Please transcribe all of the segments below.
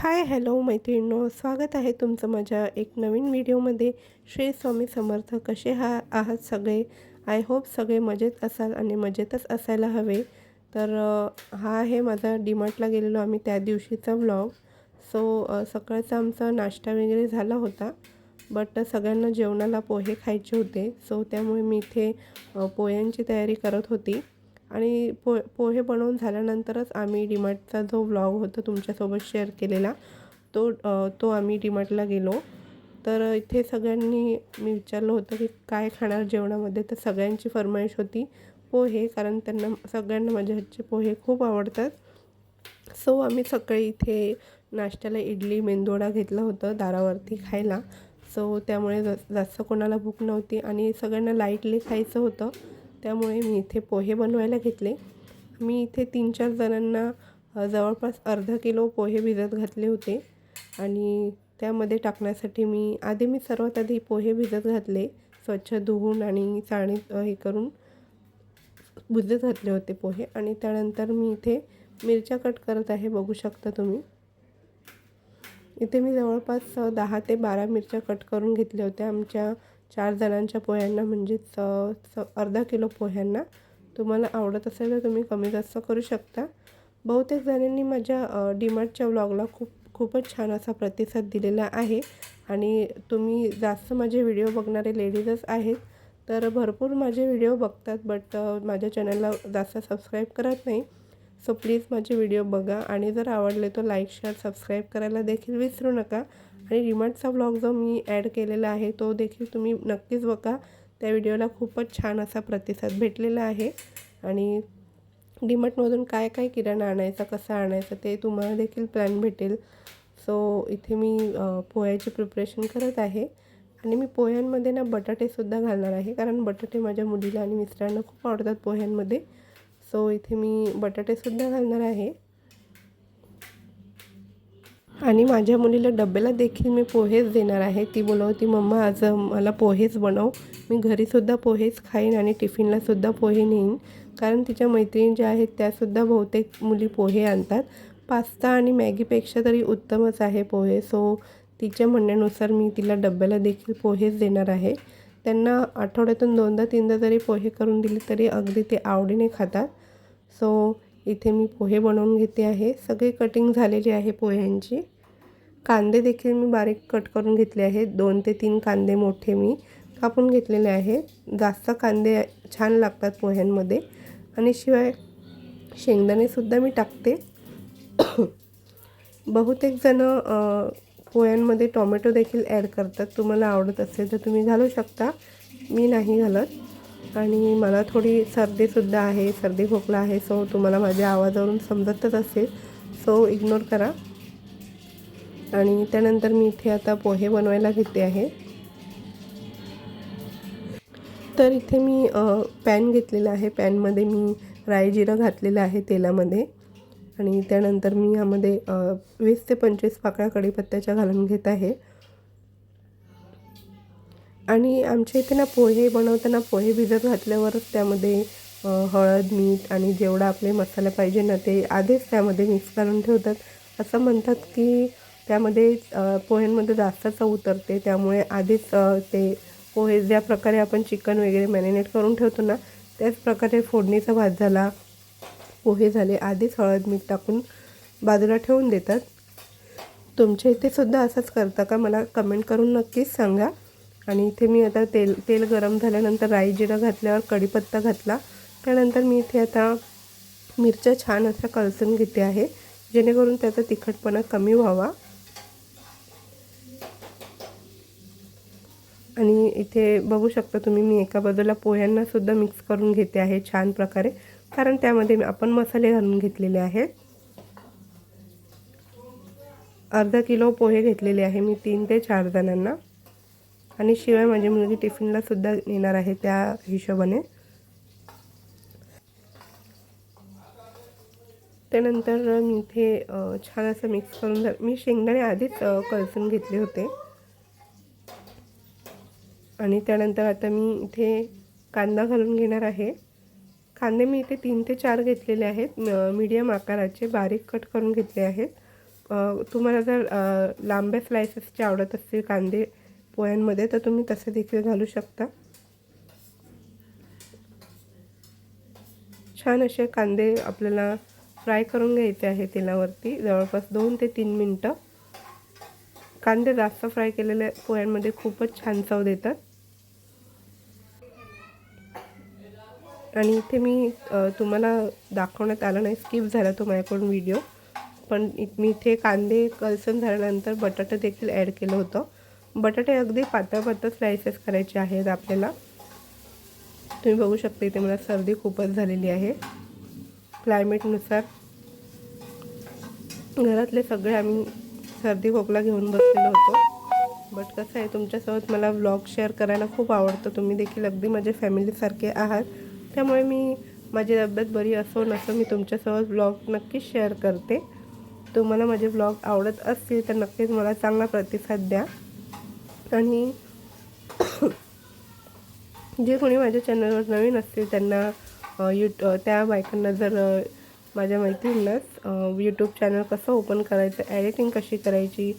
Hi hello मैत्रिणींनो स्वागत आहे तुमचं माझ्या एक नवीन व्हिडिओमध्ये. श्री स्वामी समर्थ कसे हा आहात सगळे? आय होप सगळे मजेत असाल आणि मजेतच असायला हवे. तर हा आहे माझा डीमार्टला गेलेलो आम्ही त्या दिवशीचा व्लॉग. सो सकाळचा आमचा नाश्ता वगैरे झाला होता. बट सगळ्यांना जेवणाला पोहे खायचे होते. सो त्यामुळे मी इथे पोह्यांची तयारी करत होती. आणि पो पोहे बनवून झाल्यानंतरच आम्ही डीमार्टचा जो व्लॉग होता तुमच्यासोबत शेअर केलेला तो तो आम्ही डीमार्टला गेलो. तर इथे सगळ्यांनी मी विचारलं होतं की काय खाणार जेवणामध्ये तर सगळ्यांची फरमाईश होती पोहे कारण त्यांना सगळ्यांना माझ्या हातचे पोहे खूप आवडतात. सो आम्ही सकाळी इथे नाश्त्याला इडली मेंदोडा घेतलं होतं दारावरती खायला. सो त्यामुळे जास्त कोणाला भूक नव्हती आणि सगळ्यांना लाईटली खायचं होतं. त्यामुळे मी इथे पोहे बनवायला घेतले. मी इथे तीन चार जणांना जवळपास अर्धा किलो पोहे भिजत घातले होते. आणि त्यामध्ये टाकण्यासाठी मी आधी मी सर्वात आधी पोहे भिजत घातले स्वच्छ धुवून आणि चाळणीत हे करून भिजत घातले होते पोहे. आणि त्यानंतर मी इथे मिरच्या कट करत आहे बघू शकता तुम्ही. इथे मी जवळपास दहा ते बारा मिरच्या कट करून घेतल्या होत्या. आमच्या चार जणांच्या पोह्यांना म्हणजेच स अर्धा किलो पोह्यांना तुम्हाला आवडत असेल तर तुम्ही कमी जास्त करू शकता. बहुतेक जणांनी माझ्या डीमार्टच्या व्लॉगला खूप खूपच छान असा प्रतिसाद दिलेला आहे. आणि तुम्ही जास्त माझे व्हिडिओ बघणारे लेडीजच आहेत तर भरपूर माझे व्हिडिओ बघतात बट माझ्या चॅनलला जास्त सबस्क्राईब करत नाही. सो प्लीज माझे व्हिडिओ बघा. आणि जर आवडले तर लाईक शेअर सबस्क्राईब करायला देखील विसरू नका. आणि रिमांडचा व्लॉग जो मी ॲड केलेला आहे तो देखील तुम्ही नक्कीच बघा. त्या व्हिडिओला खूपच छान असा प्रतिसाद भेटलेला आहे. आणि डीमार्टमधून काय काय किराणा आणायचा कसा आणायचा ते तुम्हाला देखील प्लॅन भेटेल. सो इथे मी पोह्याची प्रिपरेशन करत आहे. आणि मी पोह्यांमध्ये ना बटाटेसुद्धा घालणार आहे कारण बटाटे माझ्या मुलीला आणि मिस्टरांना खूप आवडतात पोह्यांमध्ये. सो इथे मी बटाटेसुद्धा घालणार आहे. आणि माझ्या मुलीला डब्याला देखील मी पोहेच देणार आहे. ती बोलवती मम्मा आज मला पोहेच बनव. मी घरीसुद्धा पोहेच खाईन आणि टिफिनलासुद्धा पोहे नेईन. कारण तिच्या मैत्रिणी ज्या आहेत त्यासुद्धा बहुतेक मुली पोहे आणतात. पास्ता आणि मॅगीपेक्षा तरी उत्तमच आहे पोहे. सो तिच्या म्हणण्यानुसार मी तिला डब्याला देखील पोहेच देणार आहे. त्यांना आठवड्यातून दोनदा तीनदा जरी पोहे करून दिले तरी अगदी ते आवडीने खातात. सो इथे मी पोहे बनवून घेते आहे. सगळी कटिंग झालेली आहे पोह्यांची. कांदे देखील मी बारीक कट करून घेतले आहेत. दोन ते तीन कांदे मोठे मी कापून घेतलेले आहेत जास्त कांदे छान लागतात पोह्यांमध्ये. आणि शिवाय शेंगदाणेसुद्धा मी टाकते. बहुतेक जणं पोह्यांमध्ये टोमॅटो देखील ॲड करतात. तुम्हाला आवडत असेल तर तुम्ही घालू शकता. मी नाही घालत. आणि मला थोडी सर्दीसुद्धा आहे सर्दी खोकला आहे सो तुम्हाला माझ्या आवाजावरून समजतच असेल. सो इग्नोर करा. आणि त्यानंतर मी इथे आता पोहे बनवायला घेते आहे. तर इथे मी पॅन घेतलेला आहे. पॅनमध्ये मी राय जिरं घातलेलं आहे तेलामध्ये. आणि त्यानंतर मी यामध्ये वीस ते पंचवीस पाकळ्या कढीपत्त्याच्या घालून घेत आहे. आणि आमच्या इथे ना पोहे बनवताना पोहे भिजत घातल्यावरच त्यामध्ये हळद मीठ आणि जेवढा आपले मसाले पाहिजे ना ते आधीच त्यामध्ये मिक्स करून ठेवतात. असं म्हणतात की त्यामध्ये पोह्यांमध्ये जास्त चव उतरते. त्यामुळे आधीच ते पोहे ज्या प्रकारे आपण चिकन वगैरे मॅरिनेट करून ठेवतो ना त्याच प्रकारे फोडणीचा भात झाला पोहे झाले आधीच हळद मीठ टाकून बाजूला ठेवून देतात. तुमच्या इथे सुद्धा असंच करता का? मला कमेंट करून नक्कीच सांगा. आणि इथे मी आता तेल तेल गरम झाल्यानंतर राई जिरा घातल्यावर कढीपत्ता घातला. त्यानंतर मी इथे आता मिरच्या छान असा कलसून घेते आहे. जेणेकरून त्याचा तिखटपणा कमी व्हावा. आणि इथे बघू शकता तुम्ही मी एका बाजूला पोह्यांना सुद्धा मिक्स करून घेते आहे छान प्रकारे. कारण त्यामध्ये आपण मसाले घालून घेतलेले आहेत. अर्धा किलो पोहे घेतलेले आहे मी तीन ते चार जणांना. आणि शिवाय माझी मुलगी टिफिनला सुद्धा नेणार आहे त्या हिशोबाने. त्यानंतर मी इथे छान असं मिक्स करून मी शेंगदाणे आधीच कळसून घेतले होते. आणि त्यानंतर आता मी इथे कांदा घालून घेणार आहे. कांदे मी इथे तीन ते चार घेतलेले आहेत. मीडियम आकाराचे बारीक कट करून घेतले आहेत. तुम्हाला जर लांब्या स्लायसेसचे आवडत असतील कांदे पोह्यांमध्ये तर तुम्ही तसे देखील घालू शकता. छान असे कांदे आपल्याला फ्राय करून घ्यायचे आहे तेलावरती. जवळपास दोन ते तीन मिनटं. कांदे जास्त फ्राय केलेल्या पोह्यांमध्ये खूपच छान चव देतात. आणि इथे मी तुम्हाला दाखवण्यात आलं नाही स्किप झाला तो माझ्याकडून व्हिडिओ. पण मी इथे कांदे कलसन झाल्यानंतर बटाटे देखील ॲड केलं होतं. बटाटे अगदी पातळ पातळ स्लायसेस करायचे आहेत आपल्याला. तुम्ही बघू शकता इथे मला सर्दी खूपच झालेली आहे. क्लायमेटनुसार घरातले सगळे आम्ही सर्दी खोकला घेऊन बसलेलो होतो. बट कसं आहे तुमच्यासोबत मला व्लॉग शेअर करायला खूप आवडतं. तुम्ही देखील अगदी माझ्या फॅमिलीसारखे आहात. त्यामुळे मी माझी तब्येत बरी असो नसो मी तुमच्यासोबत व्लॉग नक्कीच शेअर करते. तुम्हाला माझे व्लॉग आवडत असतील तर नक्कीच मला चांगला प्रतिसाद द्या. आणि जे कोणी माझ्या चॅनलवर नवीन असतील त्यांना यू त्या बायकांना जर माझ्या मैत्रिणींनाच यूट्यूब चॅनल कसं ओपन करायचं एडिटिंग कशी करायची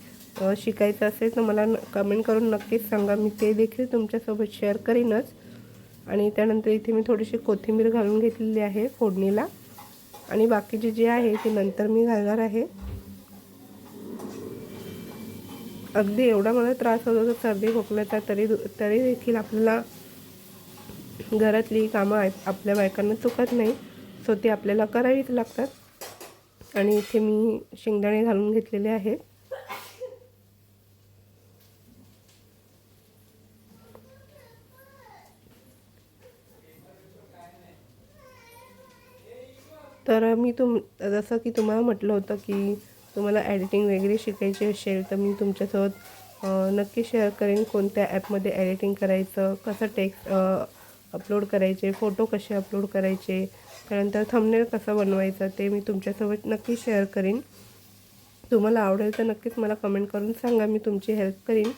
शिकायचं असेल तर मला कमेंट करून नक्कीच सांगा. मी ते देखील तुमच्यासोबत शेअर करीनच. आणि त्यानंतर इथे मी थोडीशी कोथिंबीर घालून घेतलेली आहे फोडणीला. आणि बाकीचे जे आहे ते नंतर मी घालणार आहे. अगदी एवढा मला त्रास होत होता सर्दी खोकल्याचा तरी तरी देखील आपल्याला घरातली कामं आहेत आपल्या बायकांना चुकत नाही. सो ती आपल्याला करावीच लागतात. आणि इथे मी शेंगदाणे घालून घेतलेले आहेत. तर मी तुम जसं की तुम्हाला म्हटलं होतं की तुम्हाला एडिटिंग वगैरे शिकायची असेल तर मी तुमच्यासोबत नक्की शेअर करेन कोणत्या ॲपमध्ये एडिटिंग करायचं कसं टेक्स्ट अपलोड करायचे फोटो कसे अपलोड करायचे त्यानंतर थंबनेल कसं बनवायचं ते मी तुमच्यासोबत नक्की शेअर करीन. तुम्हाला आवडेल तर नक्कीच मला कमेंट करून सांगा मी तुमची हेल्प करीन.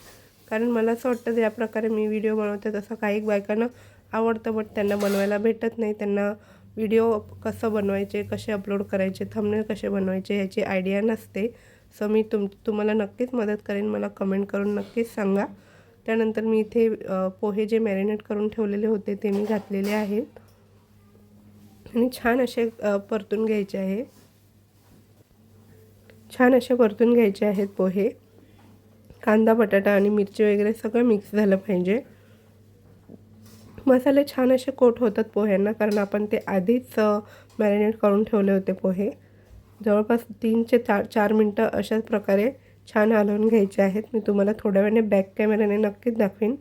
कारण मला असं वाटतं ज्या प्रकारे मी व्हिडिओ बनवते तसं काही बायकांना आवडतं बट त्यांना बनवायला भेटत नाही. त्यांना व्हिडिओ कसं बनवायचे कसे अपलोड करायचे थंबनेल कसे बनवायचे ह्याची आयडिया नसते. सो मी तुम तुम्हाला नक्कीच मदत करेन मला कमेंट करून नक्कीच सांगा. त्यानंतर मी इथे पोहे जे मॅरिनेट करून ठेवलेले होते ते मी घातलेले आहेत. आणि छान असे परतून घ्यायचे आहे. छान असे परतून घ्यायचे आहेत पोहे. कांदा बटाटा आणि मिरची वगैरे सगळं मिक्स झालं पाहिजे. मसाले छान असे कोट होतात पोह्यांना कारण आपण ते आधीच मॅरिनेट करून ठेवले होते पोहे. जवळपास तीन ते चार चार मिनटं अशाच प्रकारे छान हलवून घ्यायचे आहेत. मी तुम्हाला थोड्या वेळाने बॅक कॅमेऱ्याने नक्कीच दाखवीन.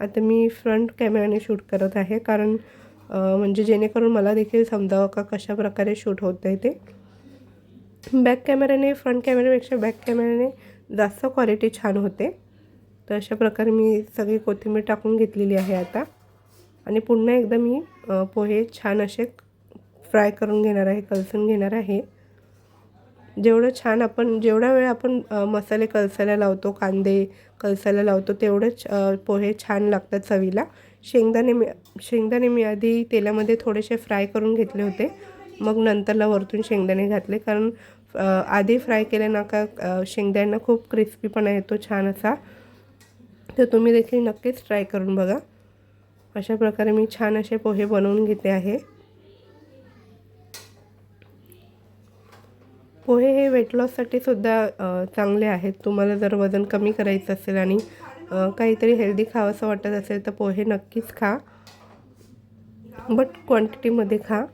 आता मी फ्रंट कॅमेऱ्याने शूट करत आहे कारण म्हणजे जेणेकरून मला देखील समजावं का कशा प्रकारे शूट होतं आहे ते. बॅक कॅमेऱ्याने फ्रंट कॅमेऱ्यापेक्षा बॅक कॅमेऱ्याने जास्त क्वालिटी छान होते. तर अशा प्रकारे मी सगळी कोथिंबीर टाकून घेतलेली आहे आता. आणि पुन्हा एकदा मी पोहे छान असे फ्राय करून घेणार आहे कलसून घेणार आहे. जेवढं छान आपण जेवढा वेळ आपण मसाले कलसायला लावतो कांदे कलसायला लावतो तेवढेच पोहे छान लागतात चवीला. शेंगदाणे मी शेंगदाणे मी आधी तेलामध्ये थोडेसे फ्राय करून घेतले होते. मग नंतरला वरतून शेंगदाणे घातले. कारण आधी फ्राय केले का शेंगदाण्यांना खूप क्रिस्पीपणा येतो छान असा. तर तुम्ही देखील नक्कीच ट्राय करून बघा. अशा प्रकारे मी छान असे पोहे बनवून घेते आहे. पोहे हे वेट लॉससाठी सुद्धा चांगले आहेत. तुम्हाला जर वजन कमी करायचं असेल आणि काहीतरी हेल्दी खावंसं वाटत असेल तर पोहे नक्कीच खा. बट क्वांटिटीमध्ये खा.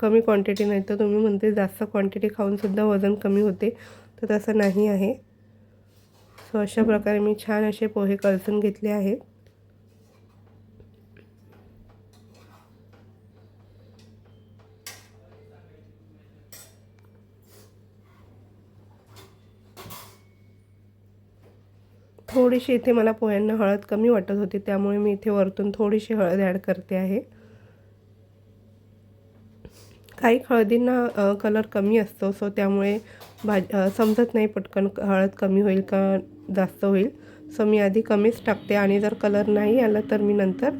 कमी क्वांटिटी नाही तर तुम्ही म्हणते जास्त क्वांटिटी खाऊनसुद्धा वजन कमी होते. तर तसं नाही आहे. सो अशा प्रकारे मी छान असे पोहे कलसून घेतले आहेत. थोडीशी इथे मला पोह्यांना हळद कमी वाटत होती त्यामुळे मी इथे वरतून थोडीशी हळद ॲड करते आहे. काही हळदींना कलर कमी असतो सो त्यामुळे भाज समजत नाही पटकन हळद कमी होईल का जास्त होईल. सो मी आधी कमीच टाकते आणि जर कलर नाही आला तर मी नंतर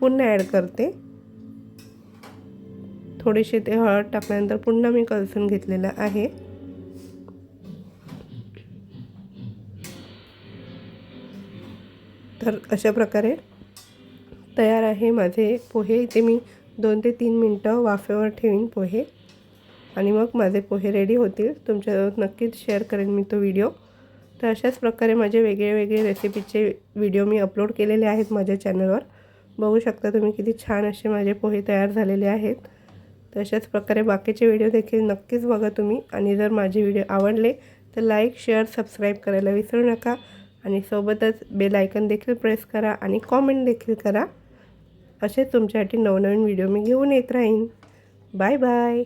पुन्हा ॲड करते. थोडीशी ते हळद टाकल्यानंतर पुन्हा मी कलसून घेतलेलं आहे. तर अशा प्रकारे तयार आहे माझे पोहे. इथे मी दोन ते तीन मिनटं वाफेवर ठेवीन पोहे. आणि मग माझे पोहे रेडी होतील. तुमच्यासोबत नक्कीच शेअर करेन मी तो व्हिडिओ तर अशाच प्रकारे माझे वेगळे वेगळे रेसिपीचे व्हिडिओ मी अपलोड केलेले आहेत माझ्या चॅनलवर बघू शकता तुम्ही किती छान असे माझे पोहे तयार झालेले आहेत. तर अशाच प्रकारे बाकीचे व्हिडिओ देखील नक्कीच बघा तुम्ही. आणि जर माझे व्हिडिओ आवडले तर लाईक शेअर सबस्क्राईब करायला विसरू नका. आणि सोबतच बेल आयकन देखील प्रेस करा आणि कॉमेंट देखील करा. असेच तुमच्यासाठी नवनवीन व्हिडिओ मी घेऊन येत राहीन. Bye bye